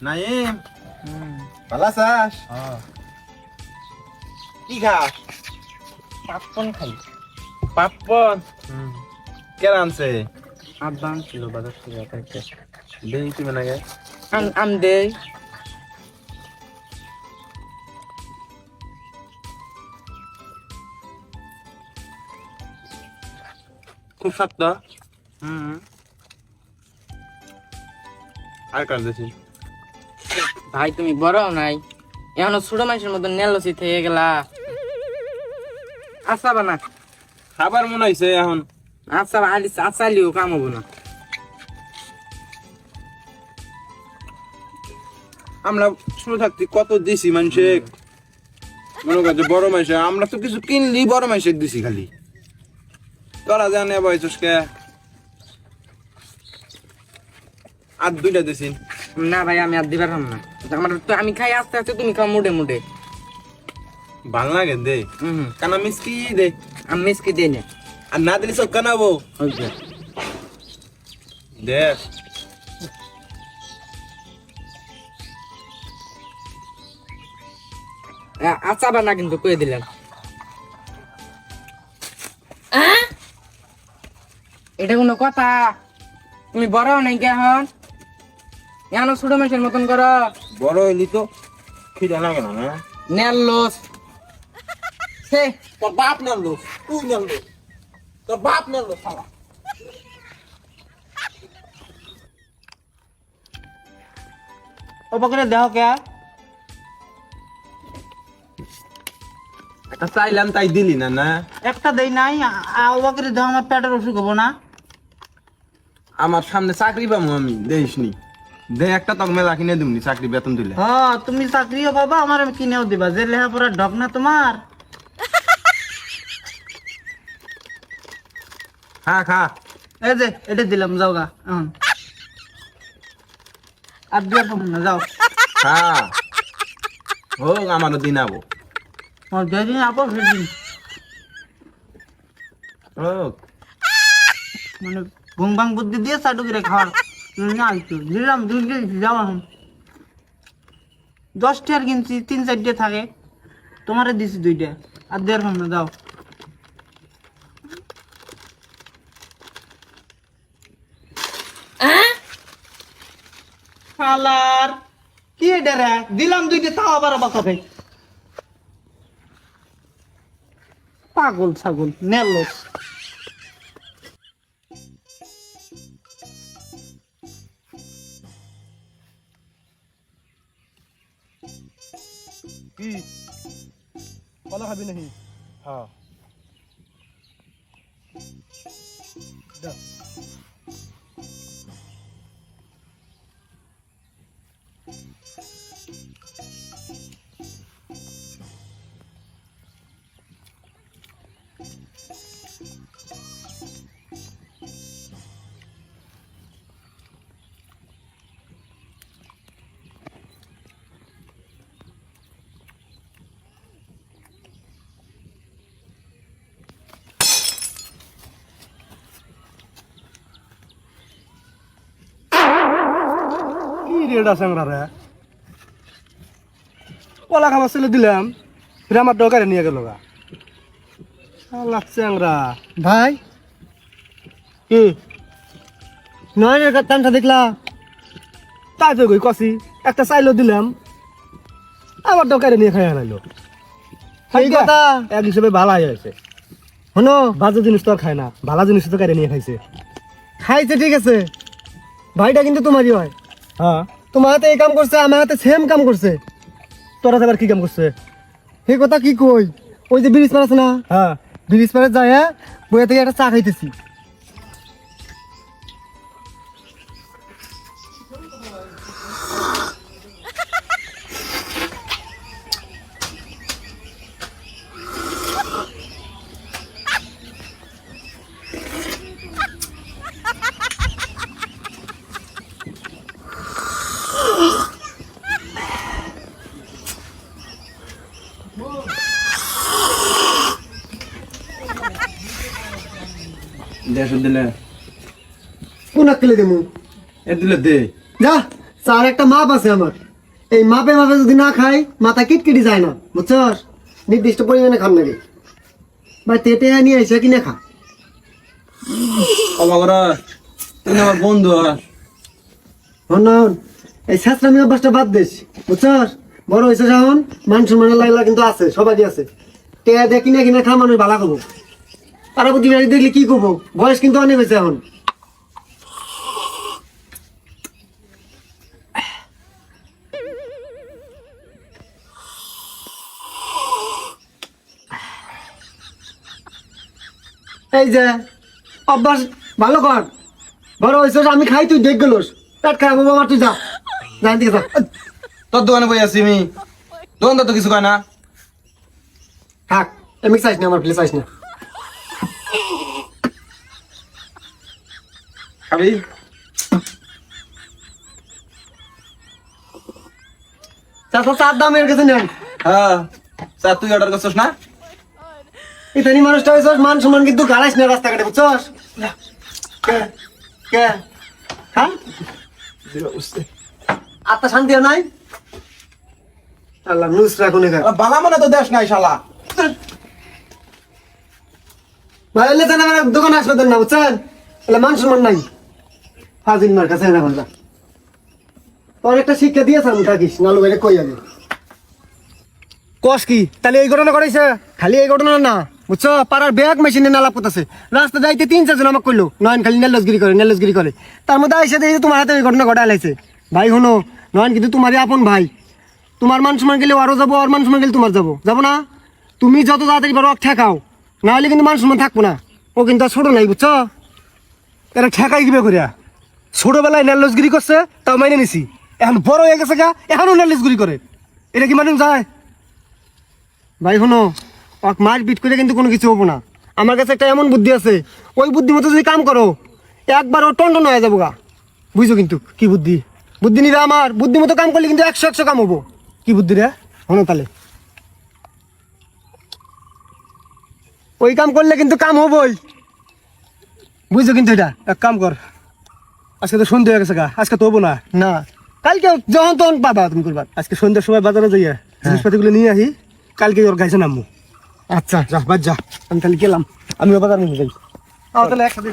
নাইম ভালো আছাস কি খাস পাঁচপন খাই পাপ্পন কেন আনছে আব্বা আনছিল বাজার থেকে দেই তুমি নাগে আম আম দেই খুব শক্ত হুম আর কার দিছি ভাই তুমি বড় নাই। এখনও ছোট মানুষের মতো নেলসি থেকে গেলা। আচ্ছা বানা খাবার মনে হইছে এখন। আচ্ছা আলি আচালিও কাম হব না। আমরা শুরু থাকতে কত দিছি মানুষে? মনে করছে বড় মানুষে আমরা তো কিছু কিনলি বড় মানুষে দিছি খালি। তোরা জানে বয়সকে আর দুইটা দিছি। না ভাই আমি আর দিবার পারলাম না। আমার তো আমি খাই আস্তে আস্তে তুমি খাও মোটে মোটে ভালো লাগে দে। কানা মিসকি দে? আমি মিসকে দিই না। আর না দিলি সব কানাবো। দে আচ্ছা বানা কিন্তু কয়ে দিলাম। এটা কোনো কথা। তুমি বড় নাই কে এখন। এখনও ছোট মানুষের মতন করো। বড় হইলি তো খিদা না না? Nail loss. সে তোর বাপ নালো তুই নালো তোর বাপ নালো শালা। ও পকেটে দেহ কে? একটা চাইলাম তাই দিলি না না? একটা দেই নাই ও পকেটে দেহ আমার পেটের অসুখ হব না। আমার সামনে চাকরি পাবো আমি দেইসনি। দে একটা তক মেলা কিনে দিমনি চাকরি বেতন দিলে। হ তুমি চাকরিও পাবা আমার আমি কিনেও দিবা। যে লেখাপড়া ঢক না তোমার। খা খা। এই যে এটা দিলাম যাও গা আর দিয়ে না যাও। খা। হোক আমারও দিন আবো। আমার যেদিন আপো সেদিন হোক। মানে ঘুম ভাং বুদ্ধি দিয়ে চাটু করে খাওয়ার। দিলাম যাও এখন দশটা কিনছি তিন চারটে থাকে। তোমারে দিছি দুইটা। আর দেড় যাও শালার কি এটা রে? দিলাম দুইটা তাও আবার খাবে পাগল ছাগল নেলোস। কি কলা খাবি নাকি হ্যাঁ দে। কি রেট আছে আমরা রে কলা খাবার ছেলে দিলাম ফির আমার দরকারে নিয়ে গেল গা। ভাই কি? নয় টানটা দেখলা? তাই তো গই কষি একটা চাইলো দিলাম আমার দরকারে নিয়ে খাই হারাইলো সেই কথা? এক হিসেবে ভালো হয়ে গেছে শোনো। বাজে জিনিস তো আর খায় না ভালো জিনিস তো কারে নিয়ে খাইছে। খাইছে ঠিক আছে। ভাইটা কিন্তু তোমারই হয়। হ্যাঁ তোমার হাতে এই কাম করছে আমার হাতে সেম কাম করছে। তোরা আবার কি কাম করছে? সেই কথা কি কই? ওই যে ব্রিজ পার আছে না? হ্যাঁ। ব্রিজ পারে যায় হ্যাঁ? বইয়া থেকে একটা চা খাইতেছি। দেড়শো দিলে। কোন দেবো? এ দিলে দে। যা চার একটা মাপ আছে আমার। এই মাপে মাপে যদি না খাই মাথা কিটকিটি যায় না বুঝছস? নির্দিষ্ট পরিমাণে খান নাকি? ভাই তেটে নিয়ে এসে কিনে খা। তুমি আমার বন্ধু হন এই অভ্যাসটা বাদ দিস বুঝছস? বড় হয়েছে যখন মান সম্মানের লাগলা কিন্তু আছে সবারই আছে। টেয়া দিয়ে কিনে কিনে খা মানুষ ভালো করব। তারা দেখলে কি করব? বয়স কিন্তু অনেক হয়েছে এখন। এই যে অভ্যাস ভালো কর। বড় হয়েছিস আমি খাই তুই দেখ গেলোস। পেট খারাপ হব আমার তুই যা। জান দিকে যা। তোর দোকানে বই আছি আমি দোকানদার তো কিছু কয় না। থাক এমনি চাইস না আমার প্লেস চাইস না। খাবি চাষা চার দাম এর কাছে নেন। হ্যাঁ। স্যার তুই অর্ডার করছিস না? ইতানি মানুষটা হয়েছিস মান সম্মান কিন্তু গাড়াইস না রাস্তাঘাটে বুঝছস? কে? কে? হ্যাঁ? আত্মা শান্তি নাই? আল্লাহ নুস রাখুন বালা মানে তো দেশ নাই শালা। তো আমার দোকানে আসবে না বুঝছেন? তাহলে মান সম্মান নাই। ফাজিল মার কাছে না ভালো তোর একটা শিক্ষা দিয়েছেন থাকিস নালু বাইরে কই যাবে? কস কি, তাহলে এই ঘটনা করেছে খালি এই ঘটনা না, বুঝছ? পাড়ার ব্যাগ মেশিনে নালা পোতাছে। রাস্তা যাইতে তিন চারজন আমাকে করল নয়ন খালি নেলসগিরি করে নেলসগিরি করে। তার মধ্যে আইসা দেখি তোমার হাতে এই ঘটনা ঘটা লাইছে। ভাই হনো নয়ন কিন্তু তোমারই আপন ভাই। তোমার মান সম্মান গেলে আরও যাব, আর মান সম্মান গেলে তোমার যাব। যাব না? তুমি যত তাড়াতাড়ি পারো ঠেকাও। না হলে কিন্তু মান সম্মান থাকব না। ও কিন্তু ছোট নাই, বুঝছ? এরা ঠেকাই কিবে করিয়া ছোটবেলায় নেলসগিরি করছে, তাও মাইনে নিছি। এখন বড় হয়ে গেছে গা এখনও নেলসগিরি করে। এটা কি মানুষ যায় ভাই, শোনো ওক মার পিট করে কিন্তু কোনো কিছু হব না। আমার কাছে একটা এমন বুদ্ধি আছে, ওই বুদ্ধি মতো যদি কাম করো একবার ও টন্ডন হয়ে যাব গা। বুঝছ কিন্তু কি বুদ্ধি? বুদ্ধি নিবে আমার, বুদ্ধি মতো কাম করলে কিন্তু একশো একশো কাম হব। কি বুদ্ধি রে? শোনো তাহলে। ওই কাম করলে কিন্তু কাম হবই। বুঝছ কিন্তু এটা? এক কাম কর। আজকে তো সন্ধ্যে হয়ে গেছে গা আজকে তো হব না। না। কালকে যখন তখন পাবা তুমি করবা। আজকে সন্ধ্যার সময় বাজারে যাইয়া জিনিসপাতিগুলো নিয়ে আসি কালকে ওর গাইছে নামবো। আচ্ছা। যা বাদ যা। আমি তাহলে গেলাম। আমি বাজার নিয়ে যাই। তাহলে একসাথে